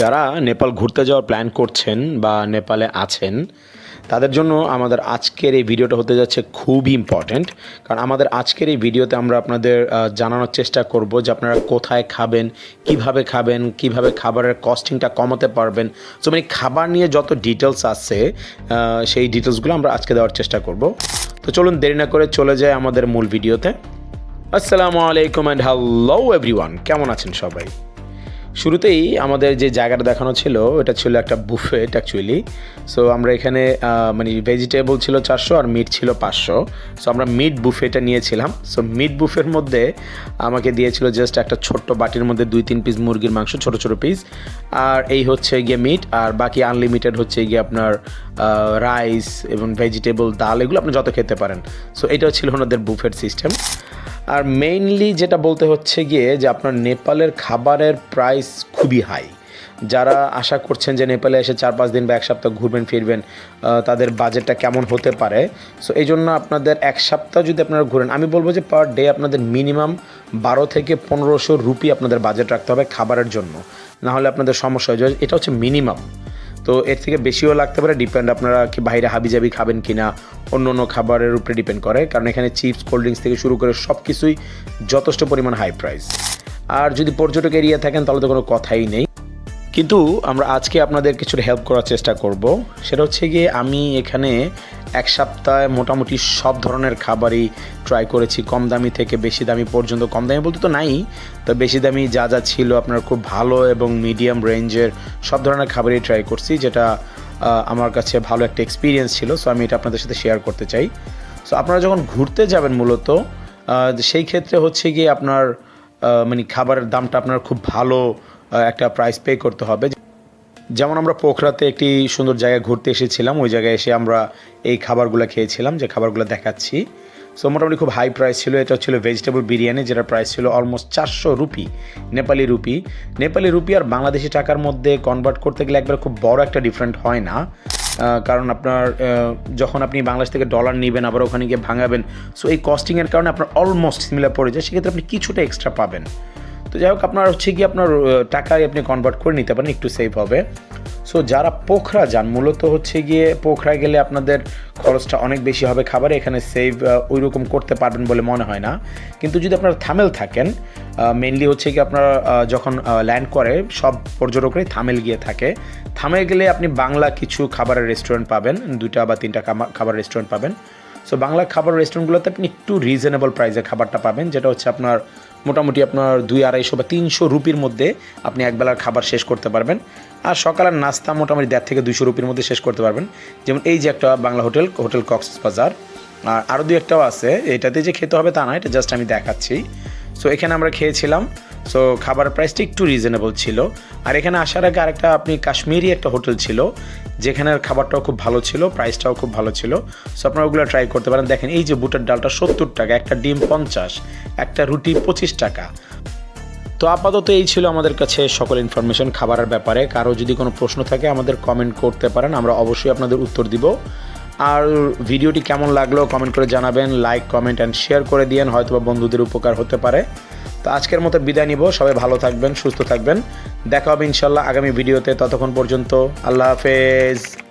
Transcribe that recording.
যারা নেপাল ঘুরতে যাওয়ার প্ল্যান করছেন বা নেপালে আছেন, তাদের জন্য আমাদের আজকের এই ভিডিওটা হতে যাচ্ছে খুবই ইম্পর্ট্যান্ট কারণ আমাদের আজকের এই ভিডিওতে আমরা আপনাদের জানানোর চেষ্টা করব যে আপনারা কোথায় খাবেন, কীভাবে খাবেন, কীভাবে খাবারের কস্টিংটা কমাতে পারবেন। সো মানে খাবার নিয়ে যত ডিটেলস আছে সেই ডিটেলসগুলো আমরা আজকে দেওয়ার চেষ্টা করব। তো চলুন দেরি না করে চলে যায় আমাদের মূল ভিডিওতে আসসালামু আলাইকুম অ্যান্ড হ্যালো এভরিওয়ান কেমন আছেন সবাই? শুরুতেই আমাদের যে জায়গাটা দেখানো ছিল, এটা ছিল একটা বুফেট অ্যাকচুয়ালি সো আমরা এখানে মানে ভেজিটেবল ছিল চারশো আর মিট ছিল পাঁচশো। সো আমরা মিট বুফেটা নিয়েছিলাম। সো মিট বুফের মধ্যে আমাকে দিয়েছিল জাস্ট একটা ছোট্ট বাটির মধ্যে দুই তিন পিস মুরগির মাংস, ছোট ছোট পিস আর এই হচ্ছে গিয়ে মিট আর বাকি আনলিমিটেড হচ্ছে গিয়ে আপনার রাইস এবং ভেজিটেবল ডাল, এগুলো আপনি যত খেতে পারেন। সো এটাও ছিল ওনাদের বুফেট সিস্টেম আর মেইনলি যেটা বলতে হচ্ছে গিয়ে যে আপনার নেপালের খাবারের প্রাইস খুবই হাই যারা আশা করছেন যে নেপালে এসে চার পাঁচ দিন বা এক সপ্তাহ ঘুরবেন, ফিরবেন তাদের বাজেটটা কেমন হতে পারে? সো এই জন্য আপনাদের এক সপ্তাহ যদি আপনারা ঘুরেন, আমি বলব যে পার ডে আপনাদের মিনিমাম বারো থেকে পনেরোশো রুপি আপনাদের বাজেট রাখতে হবে খাবারের জন্য। না হলে আপনাদের সমস্যা হয়ে যাবে। এটা হচ্ছে মিনিমাম তো এর থেকে বেশিও লাগতে পারে ডিপেন্ড আপনারা কি বাইরে হাবিজাবি খাবেন কি না অন্য অন্য খাবারের উপরে ডিপেন্ড করে। কারণ এখানে চিপস কোল্ড ড্রিঙ্কস থেকে শুরু করে সব কিছুই যথেষ্ট পরিমাণ হাই প্রাইস আর যদি পর্যটক এরিয়া থাকেন, তাহলে তো কোনো কথাই নেই। কিন্তু আমরা আজকে আপনাদের কিছুটা হেল্প করার চেষ্টা করব। সেটা হচ্ছে গিয়ে আমি এখানে এক সপ্তাহে মোটামুটি সব ধরনের খাবারই ট্রাই করেছি। কম দামি থেকে বেশি দামি পর্যন্ত কম দামি বলতে তো নাই, তো বেশি দামি যা যা ছিল আপনার খুব ভালো এবং মিডিয়াম রেঞ্জের সব ধরনের খাবারই ট্রাই করছি, যেটা আমার কাছে ভালো একটা এক্সপিরিয়েন্স ছিল সো আমি এটা আপনাদের সাথে শেয়ার করতে চাই। সো আপনারা যখন ঘুরতে যাবেন মূলত সেই ক্ষেত্রে হচ্ছে গিয়ে আপনার মানে খাবারের দামটা আপনার খুব ভালো একটা প্রাইস পে করতে হবে। যেমন আমরা পোখরাতে একটি সুন্দর জায়গায় ঘুরতে এসেছিলাম, ওই জায়গায় এসে আমরা এই খাবারগুলো খেয়েছিলাম, যে খাবারগুলো দেখাচ্ছি। সো মোটামুটি খুব হাই প্রাইস ছিল, এটা ছিল ভেজিটেবল বিরিয়ানি, যেটার প্রাইস ছিল অলমোস্ট চারশো rupee, Nepali rupee. Nepali rupee আর বাংলাদেশি টাকার মধ্যে কনভার্ট করতে গেলে একবার খুব বড় একটা ডিফারেন্ট হয় না। কারণ আপনার যখন আপনি বাংলাদেশ থেকে ডলার নেবেন, আবার ওখানে গিয়ে ভাঙাবেন সো এই কস্টিংয়ের কারণে আপনার অলমোস্ট সিমিলার পড়ে যায়, সেক্ষেত্রে আপনি কিছুটা এক্সট্রা পাবেন। তো যাই হোক, আপনার হচ্ছে কি আপনার টাকায় আপনি কনভার্ট করে নিতে পারেন, একটু সেভ হবে। সো যারা পোখরা যান, মূলত হচ্ছে গিয়ে পোখরা গেলে আপনাদের খরচটা অনেক বেশি হবে, খাবারে এখানে সেভ ওই রকম করতে পারবেন বলে মনে হয় না। কিন্তু যদি আপনারা থামেল থাকেন মেনলি হচ্ছে কি আপনারা যখন ল্যান্ড করে, সব পর্যটকরাই থামেল গিয়ে থাকে। থামেল গেলে আপনি বাংলা কিছু খাবারের রেস্টুরেন্ট পাবেন, দুইটা বা তিনটা খাবার রেস্টুরেন্ট পাবেন। সো বাংলা খাবার রেস্টুরেন্টগুলোতে আপনি একটু রিজনেবল প্রাইসে খাবারটা পাবেন, যেটা হচ্ছে আপনার মোটামুটি আপনার দুই আড়াইশো বা তিনশো রুপির মধ্যে আপনি একবেলার খাবার শেষ করতে পারবেন। আর সকালের নাস্তা মোটামুটি দেড় থেকে দুশো রুপির মধ্যে শেষ করতে পারবেন। যেমন এই যে একটা বাংলা হোটেল হোটেল কক্সবাজার আর আরও দুই একটাও আছে। এটাতে যে খেতে হবে তা না, এটা জাস্ট আমি দেখাচ্ছি। সো এখানে আমরা খেয়েছিলাম। সো খাবার প্রাইসটা একটু রিজনেবল ছিল। আর এখানে আসার আগে আরেকটা, আপনি কাশ্মীরি একটা হোটেল ছিল। যেখানের খাবারটাও খুব ভালো ছিল প্রাইসটাও খুব ভালো ছিল। সো আপনারা ওগুলো ট্রাই করতে পারেন। দেখেন, এই যে বুটের ডালটা সত্তর টাকা, একটা ডিম পঞ্চাশ, একটা রুটি পঁচিশ টাকা। তো আপাতত এই ছিল আমাদের কাছে সকল ইনফরমেশন খাবারের ব্যাপারে। কারও যদি কোনো প্রশ্ন থাকে, আমাদের কমেন্ট করতে পারেন, আমরা অবশ্যই আপনাদের উত্তর দিব। আর ভিডিওটি কেমন লাগল কমেন্ট করে জানাবেন লাইক কমেন্ট অ্যান্ড শেয়ার করে দিয়েন। হয়তো বন্ধুদের উপকার হতে পারে। তো আজকের মতো বিদায় নিব। সবাই ভালো থাকবেন, সুস্থ থাকবেন। দেখা হবে ইনশাল্লাহ আগামী ভিডিওতে। ততক্ষণ পর্যন্ত আল্লাহ হাফেজ।